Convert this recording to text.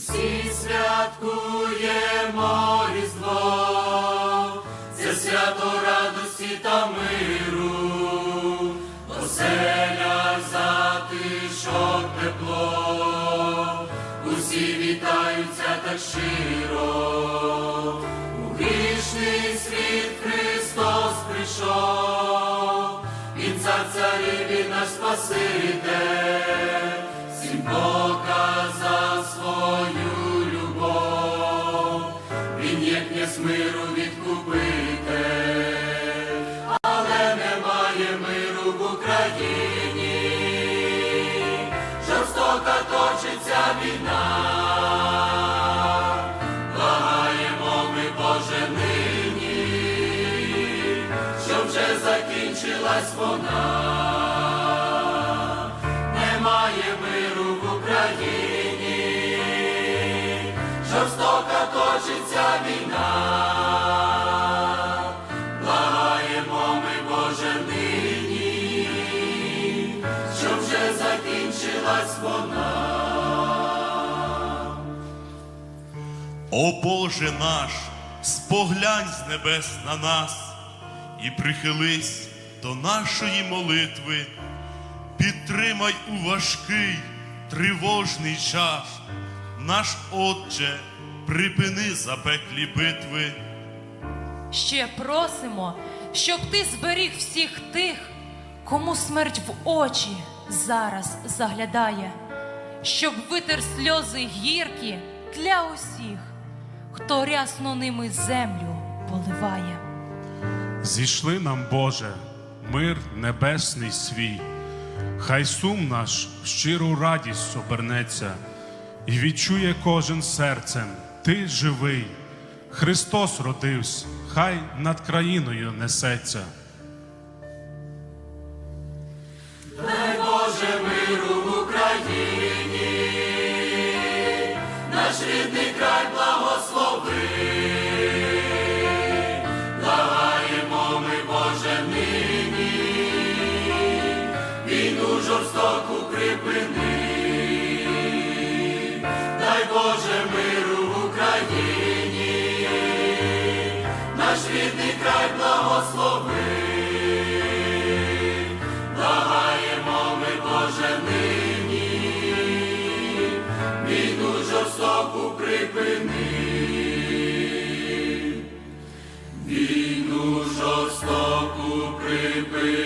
всі святкуємо Різдво, це свято радості та миру, оселя затишок тепло, усі вітаються так щиро, у грішний світ Христос прийшов, Він цар царів і наш Спаситель, він князь миру відкупитель, але немає миру в Україні, жорстока точиться війна, благаємо ми Боже нині, щоб вже закінчилась вона війна, ми Боже нині, щоб вже закінчилась вона. О Боже наш, споглянь з небес на нас і прихились до нашої молитви, підтримай у важкий, тривожний час. Наш Отче, припини запеклі битви. Ще просимо, щоб ти зберіг всіх тих, кому смерть в очі зараз заглядає, щоб витер сльози гіркі для усіх, хто рясно ними землю поливає. Зійшли нам, Боже, мир небесний свій, хай сум наш в щиру радість обернеться, і відчує кожен серцем, ти живий, Христос родився, хай над країною несеться. Дай Боже миру в Україні, наш рідний край благослови, благаємо ми, Боже, нині, війну жорстоку припини, дай Боже в Україні, наш рідний край благослови, благаємо ми Боже нині, війну жорстоку припини, війну жорстоку припини.